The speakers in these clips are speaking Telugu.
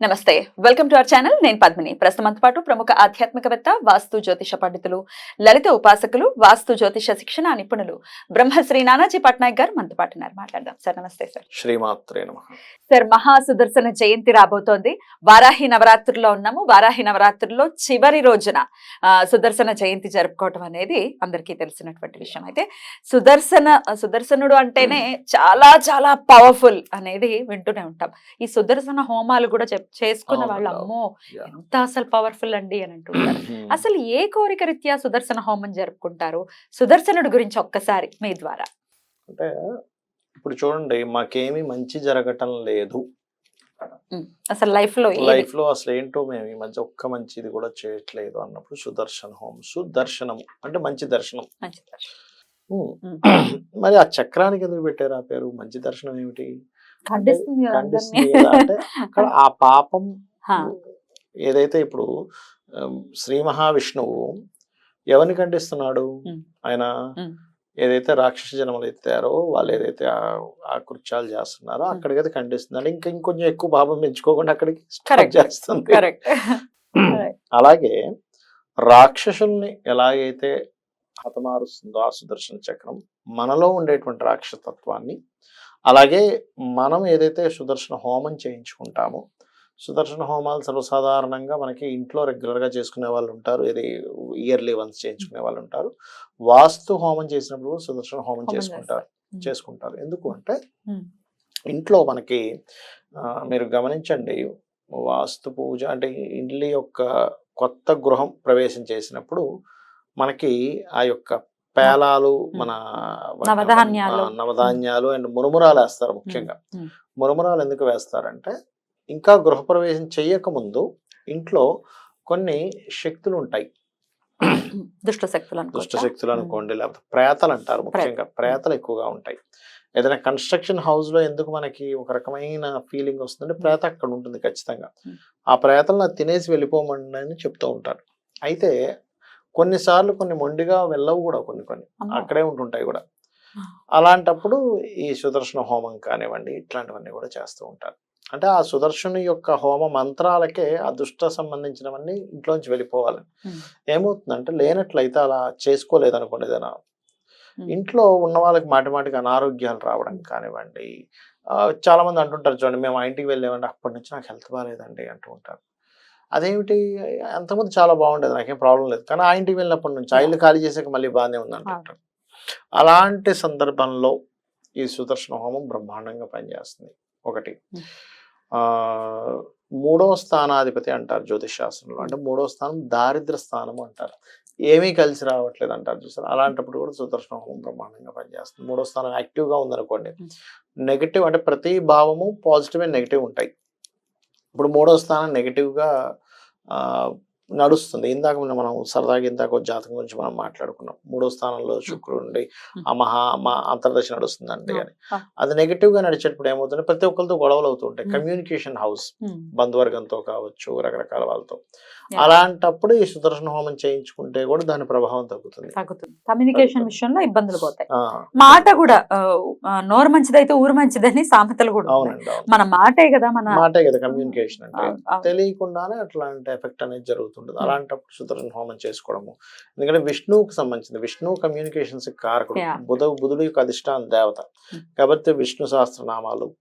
నమస్తే. వెల్కమ్ టు అవర్ ఛానల్ నేను పద్మిని. ప్రస్తుతంతో పాటు ప్రముఖ ఆధ్యాత్మికవేత్త వాస్తు జ్యోతిష పండితులు లలిత ఉపాసకులు వాస్తు జ్యోతిష శిక్షణ నిపుణులు బ్రహ్మశ్రీ నానాజీ పట్నాయక్ గారు మనతో పాటు ఉన్నారు. మాట్లాడదాం. సార్ నమస్తే సార్. శ్రీమాత్రే నమ. సార్ మహా సుదర్శన జయంతి రాబోతోంది. వారాహి నవరాత్రుల్లో ఉన్నాము. వారాహి నవరాత్రుల్లో చివరి రోజున సుదర్శన జయంతి జరుపుకోవటం అనేది అందరికీ తెలిసినటువంటి విషయం. అయితే సుదర్శన సుదర్శనుడు అంటేనే చాలా చాలా పవర్ఫుల్ అనేది వింటూనే ఉంటాం. ఈ సుదర్శన హోమాలు కూడా చేసుకున్న వాళ్ళు. అమ్మో. ఎంత అసలు పవర్ఫుల్ అండి అని అంటుంటారు. అసలు ఏ కోరిక రీత్యా సుదర్శన హోమం జరుపుకుంటారు? సుదర్శనుడి గురించి ఒక్కసారి మీ ద్వారా. అంటే ఇప్పుడు చూడండి మాకేమీ మంచి జరగటం లేదు. అసలు లైఫ్లో? లైఫ్లో అసలు ఏంటో మేము ఈ మధ్య ఒక్క మంచిది కూడా చేయట్లేదు అన్నప్పుడు సుదర్శన హోం సుదర్శనం అంటే మంచి దర్శనం. మంచి దర్శనం. మరి ఆ చక్రానికి ఎందుకు పెట్టారు ఆ పేరు? మంచి దర్శనం ఏమిటి? ఖండిస్తుంది అంటే అక్కడ ఆ పాపం ఏదైతే ఇప్పుడు శ్రీ మహావిష్ణువు ఎవరిని ఖండిస్తున్నాడు. ఆయన. ఏదైతే రాక్షస జన్మలు ఎత్తారో వాళ్ళు ఏదైతే ఆ- కృత్యాలు చేస్తున్నారో. అక్కడికైతే ఖండిస్తుంది అంటే ఇంకా ఇంకొంచెం ఎక్కువ భావం పెంచుకోకుండా అక్కడికి. చేస్తుంది కరెక్ట్ అలాగే రాక్షసుల్ని ఎలాగైతే హతమారుస్తుందో ఆ సుదర్శన చక్రం మనలో ఉండేటువంటి రాక్షసత్వాన్ని అలాగే మనం ఏదైతే సుదర్శన హోమం చేయించుకుంటామో సుదర్శన హోమాలు సర్వసాధారణంగా మనకి ఇంట్లో రెగ్యులర్గా చేసుకునే వాళ్ళు ఉంటారు. ఇది ఇయర్లీ వన్స్ చేయించుకునే వాళ్ళు ఉంటారు. వాస్తు హోమం చేసినప్పుడు సుదర్శన హోమం చేసుకుంటారు. చేసుకుంటారు. ఎందుకు అంటే. ఇంట్లో మనకి మీరు గమనించండి వాస్తు పూజ అంటే ఇల్లు యొక్క కొత్త గృహం ప్రవేశం చేసినప్పుడు మనకి ఆ యొక్క పేలాలు మన నవధాన్యాలు. అండ్ మురుమురాలు వేస్తారు ముఖ్యంగా. మురుమురాలు ఎందుకు వేస్తారంటే ఇంకా గృహప్రవేశం చెయ్యక ముందు ఇంట్లో కొన్ని శక్తులు ఉంటాయి దుష్ట శక్తులు దుష్ట? శక్తులు అనుకోండి లేకపోతే ప్రేతలు అంటారు ముఖ్యంగా. ప్రేతలు ఎక్కువగా ఉంటాయి. ఏదైనా కన్స్ట్రక్షన్ హౌస్లో ఎందుకు మనకి ఒక రకమైన ఫీలింగ్ వస్తుందంటే ప్రేత అక్కడ ఉంటుంది ఖచ్చితంగా. ఆ ప్రేతలను తినేసి వెళ్ళిపోమండి అని చెప్తూ ఉంటారు. అయితే కొన్నిసార్లు కొన్ని మొండిగా వెళ్ళవు కూడా కొన్ని కొన్ని. అక్కడే ఉంటుంటాయి కూడా. అలాంటప్పుడు ఈ సుదర్శన హోమం కానివ్వండి ఇట్లాంటివన్నీ కూడా చేస్తూ ఉంటారు అంటే ఆ సుదర్శను యొక్క హోమ మంత్రాలకే ఆ దుష్ట సంబంధించినవన్నీ ఇంట్లోంచి వెళ్ళిపోవాలి. ఏమవుతుందంటే లేనట్లయితే అలా చేసుకోలేదు అనుకోండి ఏదైనా. ఇంట్లో ఉన్న వాళ్ళకి మాటి మాటికి అనారోగ్యాలు రావడం కానివ్వండి చాలా మంది అంటుంటారు చూడండి మేము ఆ ఇంటికి వెళ్ళామంటే అప్పటి నుంచి నాకు హెల్త్ బాగాలేదండి అంటూ ఉంటారు అదేమిటి? అంతకుముందు చాలా బాగుండేది. నాకేం ప్రాబ్లం లేదు. కానీ ఆ ఇంటికి వెళ్ళినప్పటి నుంచి ఆ ఇల్లు ఖాళీ చేసాక మళ్ళీ బాగానే ఉంది అంటుంటారు అలాంటి సందర్భంలో ఈ సుదర్శన హోమం బ్రహ్మాండంగా పనిచేస్తుంది. ఒకటి. ఆ మూడవ స్థానాధిపతి అంటారు జ్యోతిష్ శాస్త్రంలో. అంటే మూడవ స్థానం దారిద్ర స్థానం అంటారు. ఏమీ కలిసి రావట్లేదు అంటారు చూసారు? అలాంటప్పుడు కూడా సుదర్శన హోమం బ్రహ్మాండంగా పనిచేస్తుంది. మూడో స్థానం యాక్టివ్గా ఉందనుకోండి. నెగిటివ్ అంటే ప్రతి భావము పాజిటివ్ అండ్ నెగిటివ్ ఉంటాయి. ఇప్పుడు మూడో స్థానం నెగిటివ్గా నడుస్తుంది ఇందాక మనం- సరదాగా ఇందాక జాతకం గురించి మనం మాట్లాడుకున్నాం మూడో స్థానంలో శుక్రుడు. ఆ మహా మా అంతర్దశ నడుస్తుందండి Ah, అని ah. అది నెగిటివ్గా నడిచేటప్పుడు ఏమవుతుంది ప్రతి ఒక్కరితో గొడవలు అవుతుంటాయి. Communication house. బంధువర్గంతో కావచ్చు రకరకాల వాళ్ళతో. అలాంటప్పుడు ఈ సుదర్శన హోమం చేయించుకుంటే కూడా దాని ప్రభావం తగ్గుతుంది కమ్యూనికేషన్. విషయంలో ఇబ్బందులు పోతాయి మాట కూడా నోరు మంచిదైతే ఊరు మంచిదని సామెతలు కూడా. అవునండి అవును మన మాటే కదా మన మాటే కదా కమ్యూనికేషన్ అంటే తెలియకుండానే అట్లాంటి ఎఫెక్ట్ అనేది జరుగుతుంటుంది Hmm. అలాంటప్పుడు సుదర్శన హోమం చేసుకోవడము. ఎందుకంటే విష్ణువుకి సంబంధించింది. విష్ణువు కమ్యూనికేషన్స్ కారకుడు. బుధ బుధుడు యొక్క అధిష్టాన దేవత. కాబట్టి విష్ణు సహస్రనామాలు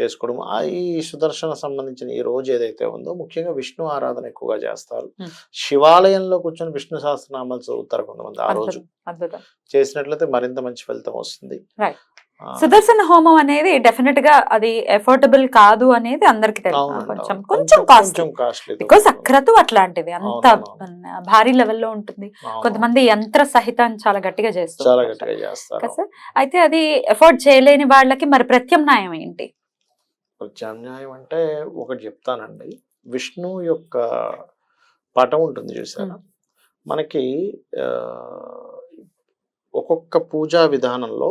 చేసుకోవడం ఆ ఈ సుదర్శన సంబంధించిన ఈ రోజు ఏదైతే ఉందో ముఖ్యంగా విష్ణు ఆరాధన ఎక్కువగా చేస్తారు. శివాలయంలో కూర్చొని విష్ణు సహస్రనామాలు చదువుతారు కొంతమంది ఆ రోజు. చేసినట్లయితే మరింత మంచి ఫలితం వస్తుంది. సుదర్శన హోమం అనేది డెఫినెట్గా అది ఎఫోర్డబుల్ కాదు అనేది అందరికి తెలుసు. కొంచెం. కొంచెం కాస్ట్లీ బికాస్ అక్రతు అట్లాంటిది అంత. భారీ లెవెల్లో ఉంటుంది. కొంతమంది యంత్ర సహితం చాలా గట్టిగా చేస్తారు. అయితే అది ఎఫోర్డ్ చేయలేని వాళ్ళకి మరి ప్రత్యామ్నాయం ఏంటి? ప్రత్యామ్నాయం అంటే ఒకటి చెప్తానండి. విష్ణు యొక్క పటం ఉంటుంది చూసారా? మనకి ఒక్కొక్క పూజా విధానంలో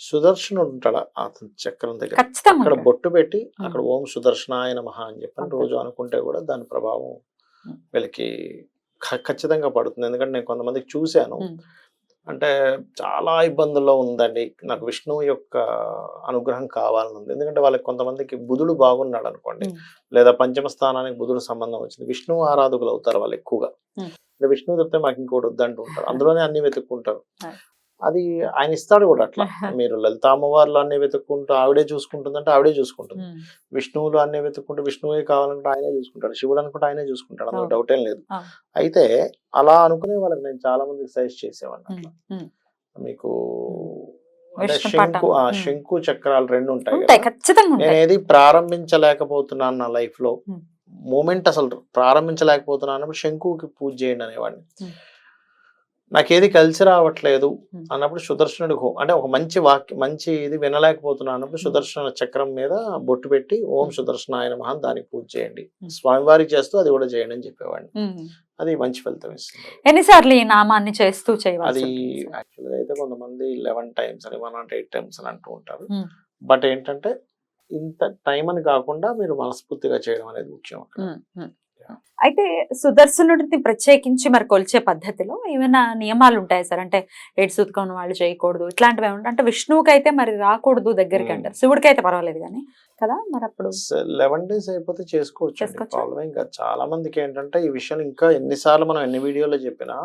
సుదర్శనుడు ఉంటాడు అతని చక్రం దగ్గర అక్కడ. బొట్టు పెట్టి అక్కడ ఓం సుదర్శనాయ నమః అని చెప్పని. రోజు అనుకుంటే కూడా దాని ప్రభావం. వీళ్ళకి ఖచ్చితంగా పడుతుంది ఎందుకంటే నేను కొంతమందికి చూశాను. అంటే చాలా ఇబ్బందుల్లో ఉందండి నాకు విష్ణువు యొక్క అనుగ్రహం కావాలని ఉంది ఎందుకంటే వాళ్ళకి కొంతమందికి బుధుడు బాగున్నాడు అనుకోండి. లేదా పంచమ స్థానానికి బుధుడు సంబంధం వచ్చింది విష్ణువు ఆరాధకులు అవుతారు వాళ్ళు ఎక్కువగా విష్ణువు తప్పితే మాకు ఇంకోటి వద్దంటూ ఉంటారు అందులోనే అన్ని వెతుక్కుంటారు. అది ఆయన ఇస్తాడు కూడా అట్లా మీరు లలిత అమ్మవార్లు అన్ని వెతుక్కుంటూ ఆవిడే చూసుకుంటుందంటే ఆవిడే చూసుకుంటుంది. విష్ణువులు అన్ని వెతుక్కుంటూ విష్ణువే కావాలంటే ఆయనే చూసుకుంటాడు శివుడు అనుకుంటే ఆయనే చూసుకుంటాడు అందులో. డౌట్ ఏం లేదు. అయితే అలా అనుకునే వాళ్ళకి నేను చాలా మందికి సజెస్ట్ చేసేవాడిని. అట్లా. మీకు శంకు. శంకు చక్రాలు రెండు ఉంటాయి నేను ఏది ప్రారంభించలేకపోతున్నాను నా లైఫ్లో. మూమెంట్ అసలు ప్రారంభించలేకపోతున్నాను శంకుకి పూజ చేయండి అనేవాడిని ఉమ్. నాకు ఏది కలిసి రావట్లేదు. అన్నప్పుడు సుదర్శనుడి హో అంటే ఒక మంచి వాక్య మంచి ఇది వినలేకపోతున్నాను అన్నప్పుడు సుదర్శన చక్రం మీద బొట్టు పెట్టి ఓం సుదర్శన ఆయన మహాన్ దానికి పూజ చేయండి. స్వామివారికి చేస్తూ అది కూడా చేయండి అని చెప్పేవాడిని. అది మంచి ఫలితం ఇస్తుంది ఎన్నిసార్లు ఈ నామాన్ని చేస్తూ చేయవలసి అది? యాక్చువల్గా అయితే కొంతమంది లెవెన్ టైమ్స్ అని వన్ నాట్ ఎయిట్ టైమ్స్ అని అంటూ ఉంటారు. బట్ ఏంటంటే ఇంత టైం అని కాకుండా మీరు మనస్ఫూర్తిగా చేయడం అనేది ముఖ్యం అక్కడ. అయితే సుదర్శనుడిని ప్రత్యేకించి మరి కొలిచే పద్ధతిలో ఏమైనా నియమాలు ఉంటాయి సార్ అంటే ఏడు సూతకం వాళ్ళు చేయకూడదు ఇట్లాంటివి ఏమైనా అంటే విష్ణువుకి అయితే మరి రాకూడదు దగ్గరికి. అంటారు శివుడికి అయితే పర్వాలేదు కానీ కదా మరి అప్పుడు లెవెన్ డేస్ అయిపోతే చేసుకోవచ్చు? ప్రాబ్లం ఇంకా చాలా మందికి ఏంటంటే ఈ విషయం ఇంకా ఎన్నిసార్లు మనం ఎన్ని వీడియోలో చెప్పినా.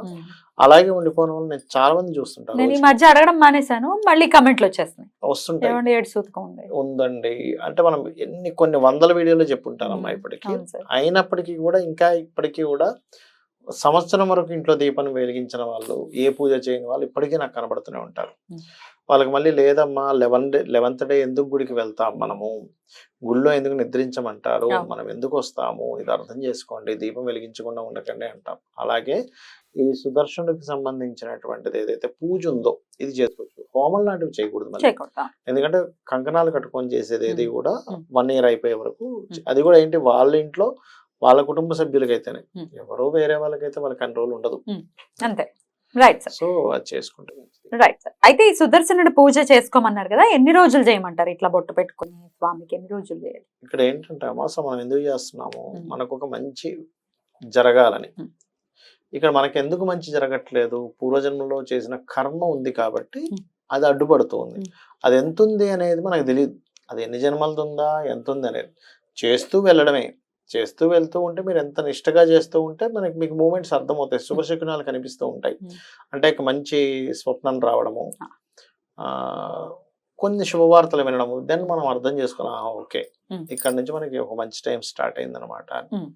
అలాగే ఉండిపోవడం వల్ల నేను చాలా మంది చూస్తుంటాను నేను ఈ. మధ్య అడగడం మానేశాను. మళ్ళీ కమెంట్లు వచ్చేస్తున్నాయి. వస్తుంటాయి. ఉందండి. అంటే మనం ఎన్ని కొన్ని వందల వీడియోలు చెప్పుంటానమ్మా. ఇప్పటికి. అయినప్పటికీ కూడా ఇంకా ఇప్పటికీ కూడా సంవత్సరం వరకు ఇంట్లో దీపం వెలిగించిన వాళ్ళు ఏ పూజ చేయని వాళ్ళు ఇప్పటికీ నాకు కనబడుతూనే ఉంటారు. వాళ్ళకి మళ్ళీ లేదమ్మా లెవెన్ డే లెవెన్త్ డే ఎందుకు గుడికి వెళ్తాం మనము గుళ్ళో ఎందుకు నిద్రించమంటారు. మనం ఎందుకు వస్తాము ఇది అర్థం చేసుకోండి దీపం వెలిగించకుండా ఉండకండి అంటాం అలాగే ఈ సుదర్శనుడికి సంబంధించినటువంటిది ఏదైతే పూజ ఉందో ఇది చేసుకోవచ్చు హోమం లాంటివి చేయకూడదు ఎందుకంటే కంకణాలు కట్టుకొని చేసేది ఏది. కూడా. వన్ ఇయర్ అయిపోయే వరకు. అది కూడా ఏంటి వాళ్ళ ఇంట్లో వాళ్ళ కుటుంబ సభ్యులకైతేనే. ఎవరో వేరే వాళ్ళకైతే వాళ్ళ కంట్రోల్ ఉండదు. అంతే. రైట్ సార్ సో అది చేసుకుంటే. రైట్ సార్ అయితే ఈ సుదర్శనుడి పూజ చేసుకోమన్నారు కదా ఎన్ని రోజులు చేయమంటారు ఇట్లా బొట్టు పెట్టుకుని? స్వామికి ఎన్ని రోజులు చేయాలి? ఇక్కడ ఏంటంటే అమాస మనం ఎందుకు చేస్తున్నాము. మనకు ఒక మంచి జరగాలని. ఇక్కడ మనకి ఎందుకు మంచి జరగట్లేదు? పూర్వజన్మలో చేసిన కర్మ ఉంది కాబట్టి. అది అడ్డుపడుతుంది. అది ఎంత ఉంది అనేది మనకు తెలియదు అది ఎన్ని జన్మలది ఉందా? ఎంత ఉంది అనేది. చేస్తూ వెళ్ళడమే. చేస్తూ వెళ్తూ ఉంటే మీరు ఎంత నిష్టగా చేస్తూ ఉంటే మనకి మీకు మూమెంట్స్ అర్థమవుతాయి శుభశకునాలు కనిపిస్తూ ఉంటాయి. అంటే మంచి స్వప్నం రావడము కొన్ని శుభవార్తలు వినడము దెన్ మనం అర్థం చేసుకున్నాం ఓకే. ఇక్కడ నుంచి మనకి ఒక మంచి టైం స్టార్ట్ అయింది అనమాట ఉమ్.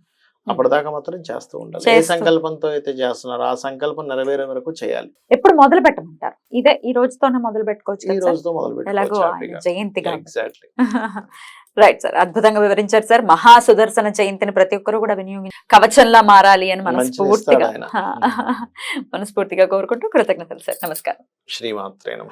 అప్పటిదాకా మాత్రం చేస్తూ ఉండాలి. ఏ. సంకల్పంతో అయితే చేస్తున్నారో ఆ సంకల్పం నెరవేరే వరకు చేయాలి. ఎప్పుడు మొదలు పెట్టమంటారు? ఇదే ఈ రోజుతోనే మొదలు పెట్టుకోవచ్చు ఈ? రోజుతో మొదలు పెట్టుకోవచ్చు జయంతి ఎగ్జాక్ట్లీ రైట్ సార్ అద్భుతంగా వివరించారు సార్ మహా సుదర్శన జయంతిని ప్రతి ఒక్కరు కూడా వినియోగించి కవచంలా మారాలి అని మనస్ఫూర్తిగా. మనస్ఫూర్తిగా కోరుకుంటూ కృతజ్ఞతలు సార్ నమస్కారం. శ్రీమాత్రే నమ.